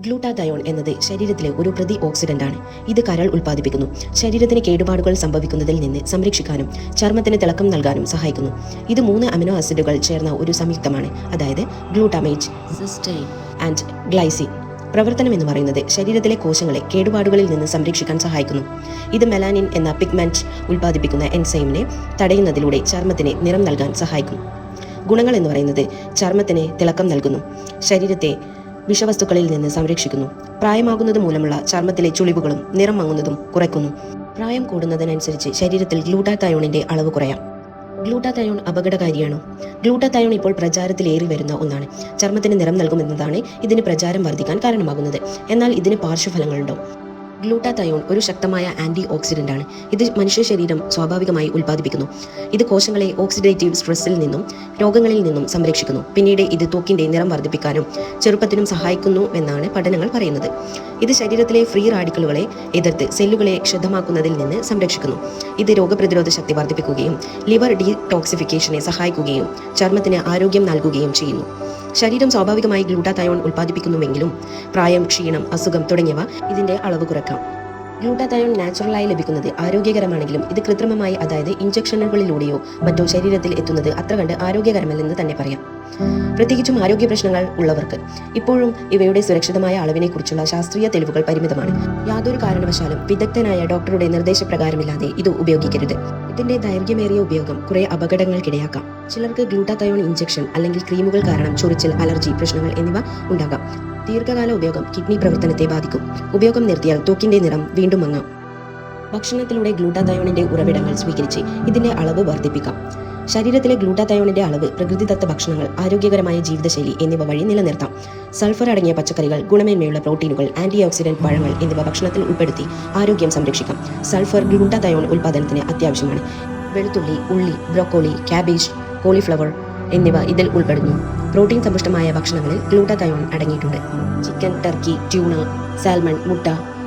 Glutathione എന്നത് ശരീരത്തിലെ ഒരു പ്രതി ഓക്സിഡന്റ് ആണ് ഇത് കരൾ ഉൽപ്പാദിപ്പിക്കുന്നു. ശരീരത്തിന് കേടുപാടുകൾ സംഭവിക്കുന്നതിൽ നിന്ന് സംരക്ഷിക്കാനും ചർമ്മത്തിന് തിളക്കം നൽകാനും സഹായിക്കുന്നു. ഇത് മൂന്ന് അമിനോ ആസിഡുകൾ ചേർന്ന ഒരു സംയുക്തമാണ്. അതായത് ഗ്ലൂട്ടാമേറ്റ് സിസ്റ്റൈൻ ആൻഡ് ഗ്ലൈസിൻ പ്രവർത്തനം എന്ന് പറയുന്നത് ശരീരത്തിലെ കോശങ്ങളെ കേടുപാടുകളിൽ നിന്ന് സംരക്ഷിക്കാൻ സഹായിക്കുന്നു. ഇത് മെലാനിൻ എന്ന പിഗ്മെന്റ് ഉൽപ്പാദിപ്പിക്കുന്ന എൻസൈമിനെ തടയുന്നതിലൂടെ ചർമ്മത്തിന് നിറം നൽകാൻ സഹായിക്കും. ഗുണങ്ങൾ എന്ന് പറയുന്നത് ചർമ്മത്തിന് തിളക്കം നൽകുന്നു. ശരീരത്തെ വിഷവസ്തുക്കളിൽ നിന്ന് സംരക്ഷിക്കുന്നു. പ്രായമാകുന്നത് മൂലമുള്ള ചർമ്മത്തിലെ ചുളിവുകളും നിറം മങ്ങുന്നതും കുറയ്ക്കുന്നു. പ്രായം കൂടുന്നതിനനുസരിച്ച് ശരീരത്തിൽ ഗ്ലൂട്ടാതയോണിന്റെ അളവ് കുറയാം. ഗ്ലൂട്ടാതയോൺ അപകടകാരിയാണോ. ഗ്ലൂട്ടാതയോൺ ഇപ്പോൾ പ്രചാരത്തിലേറി വരുന്ന ഒന്നാണ്. ചർമ്മത്തിന് നിറം നൽകുമെന്നതാണ് ഇതിന് പ്രചാരം വർദ്ധിക്കാൻ കാരണമാകുന്നത്. എന്നാൽ ഇതിന് പാർശ്വഫലങ്ങളുണ്ടോ? ഗ്ലൂട്ടാതയോൺ ഒരു ശക്തമായ ആന്റി ആണ് ഇത് മനുഷ്യ ശരീരം സ്വാഭാവികമായി ഉൽപ്പാദിപ്പിക്കുന്നു. ഇത് കോശങ്ങളെ ഓക്സിഡേറ്റീവ് സ്ട്രെസ്സിൽ നിന്നും രോഗങ്ങളിൽ നിന്നും സംരക്ഷിക്കുന്നു. പിന്നീട് ഇത് ത്വക്കിന്റെ നിറം വർദ്ധിപ്പിക്കാനും ചെറുപ്പത്തിനും സഹായിക്കുന്നു എന്നാണ് പഠനങ്ങൾ പറയുന്നത്. ഇത് ശരീരത്തിലെ ഫ്രീ റാഡിക്കലുകളെ എതിർത്ത് സെല്ലുകളെ ക്ഷതമാക്കുന്നതിൽ നിന്ന് സംരക്ഷിക്കുന്നു. ഇത് രോഗപ്രതിരോധ ശക്തി വർദ്ധിപ്പിക്കുകയും ലിവർ ഡീടോക്സിഫിക്കേഷനെ സഹായിക്കുകയും ചർമ്മത്തിന് ആരോഗ്യം നൽകുകയും ചെയ്യുന്നു. ശരീരം സ്വാഭാവികമായി ഗ്ലൂട്ടാതയോൺ ഉൽപ്പാദിപ്പിക്കുന്നുവെങ്കിലും പ്രായം ക്ഷീണം അസുഖം തുടങ്ങിയവ ഇതിന്റെ അളവ് കുറയ്ക്കാം ഗ്ലൂട്ടാതയോൺ നാച്ചുറലായി ലഭിക്കുന്നത് ആരോഗ്യകരമാണെങ്കിലും ഇത് കൃത്രിമമായി അതായത് ഇഞ്ചക്ഷനുകളിലൂടെയോ മറ്റോ ശരീരത്തിൽ എത്തുന്നത് അത്ര കണ്ട് ആരോഗ്യകരമല്ലെന്ന് തന്നെ പറയാം. പ്രത്യേകിച്ചും ആരോഗ്യ പ്രശ്നങ്ങൾ ഉള്ളവർക്ക്. ഇപ്പോഴും ഇവയുടെ സുരക്ഷിതമായ അളവിനെക്കുറിച്ചുള്ള ശാസ്ത്രീയ തെളിവുകൾ പരിമിതമാണ്. യാതൊരു കാരണവശാലും വിദഗ്ധനായ ഡോക്ടറുടെ നിർദ്ദേശപ്രകാരമില്ലാതെ ഇത് ഉപയോഗിക്കരുത്. ഇതിന്റെ ദൈർഘ്യമേറിയ ഉപയോഗം കുറെ അപകടങ്ങൾക്കിടയാക്കാം. ചിലർക്ക് ഗ്ലൂട്ടാതയോൺ ഇഞ്ചക്ഷൻ അല്ലെങ്കിൽ ക്രീമുകൾ കാരണം ചൊറിച്ചിൽ അലർജി പ്രശ്നങ്ങൾ എന്നിവ ഉണ്ടാകാം. ദീർഘകാല ഉപയോഗം കിഡ്നി പ്രവർത്തനത്തെ ബാധിക്കും. ഉപയോഗം നിർത്തിയാൽ തൂക്കിന്റെ നിറം വീണ്ടും മങ്ങാം. ഭക്ഷണത്തിലൂടെ ഗ്ലൂട്ടാതയോണിന്റെ ഉറവിടങ്ങൾ സ്വീകരിച്ച് ഇതിന്റെ അളവ് വർദ്ധിപ്പിക്കാം. ശരീരത്തിലെ ഗ്ലൂട്ടാതയോണിന്റെ അളവ് പ്രകൃതിദത്ത ഭക്ഷണങ്ങൾ ആരോഗ്യകരമായ ജീവിതശൈലി എന്നിവ വഴി നിലനിർത്താം. സൾഫർ അടങ്ങിയ പച്ചക്കറികൾ ഗുണമേന്മയുള്ള പ്രോട്ടീനുകൾ ആന്റി ഓക്സിഡന്റ് പഴങ്ങൾ എന്നിവ ഭക്ഷണത്തിൽ ഉൾപ്പെടുത്തി ആരോഗ്യം സംരക്ഷിക്കാം. സൾഫർ ഗ്ലൂട്ടാതയോൺ ഉൽപ്പാദനത്തിന് അത്യാവശ്യമാണ്. വെളുത്തുള്ളി ഉള്ളി ബ്രോക്കോളി ക്യാബേജ് കോളിഫ്ലവർ എന്നിവ ഇതിൽ ഉൾപ്പെടുന്നു. പ്രോട്ടീൻ സമ്പുഷ്ടമായ ഭക്ഷണങ്ങളിൽ ഗ്ലൂട്ടാതയോൺ അടങ്ങിയിട്ടുണ്ട്. ചിക്കൻ ടർക്കി ട്യൂണ സാൽമൺ മുട്ട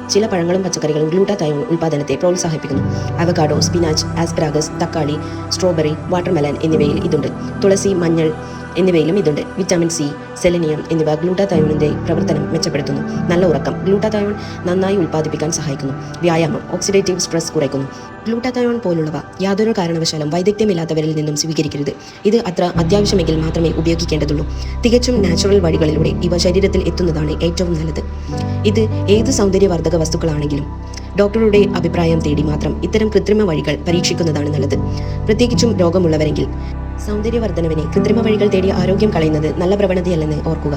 ചില പഴങ്ങളും പച്ചക്കറികളും ഗ്ലൂട്ടാതയോൺ ഉൽപ്പാദനത്തെ പ്രോത്സാഹിപ്പിക്കുന്നു. അവകാഡോ സ്പിനാച്ച് ആസ്പ്രാഗസ് തക്കാളി സ്ട്രോബെറി വാട്ടർമെലൻ എന്നിവയിൽ ഇതുണ്ട്. തുളസി മഞ്ഞൾ എന്നിവയിലും ഇതുണ്ട്. വിറ്റാമിൻ സി സെലനിയം എന്നിവ ഗ്ലൂട്ടാതയോണിന്റെ പ്രവർത്തനം മെച്ചപ്പെടുത്തുന്നു. നല്ല ഉറക്കം ഗ്ലൂട്ടാതയോൺ നന്നായി ഉൽപ്പാദിപ്പിക്കാൻ സഹായിക്കുന്നു. വ്യായാമം ഓക്സിഡേറ്റീവ് സ്ട്രെസ് കുറയ്ക്കുന്നു. ഗ്ലൂട്ടാതയോൺ പോലുള്ളവ യാതൊരു കാരണവശാലും വൈദഗ്ധ്യമില്ലാത്തവരിൽ നിന്നും സ്വീകരിക്കരുത്. ഇത് അത്ര അത്യാവശ്യമെങ്കിൽ മാത്രമേ ഉപയോഗിക്കേണ്ടതുള്ളൂ. തികച്ചും നാച്ചുറൽ വഴികളിലൂടെ ഇവ ശരീരത്തിൽ എത്തുന്നതാണ് ഏറ്റവും നല്ലത്. ഇത് ഏത് സൗന്ദര്യവർദ്ധക വസ്തുക്കളാണെങ്കിലും ഡോക്ടറുടെ അഭിപ്രായം തേടി മാത്രം ഇത്തരം കൃത്രിമ വഴികൾ പരീക്ഷിക്കുന്നതാണ് നല്ലത്. പ്രത്യേകിച്ചും രോഗമുള്ളവരെങ്കിൽ സൗന്ദര്യവർദ്ധനവിനെ കൃത്രിമ വഴികൾ തേടി ആരോഗ്യം കളയുന്നത് നല്ല പ്രവണതയല്ലെന്ന് ഓർക്കുക.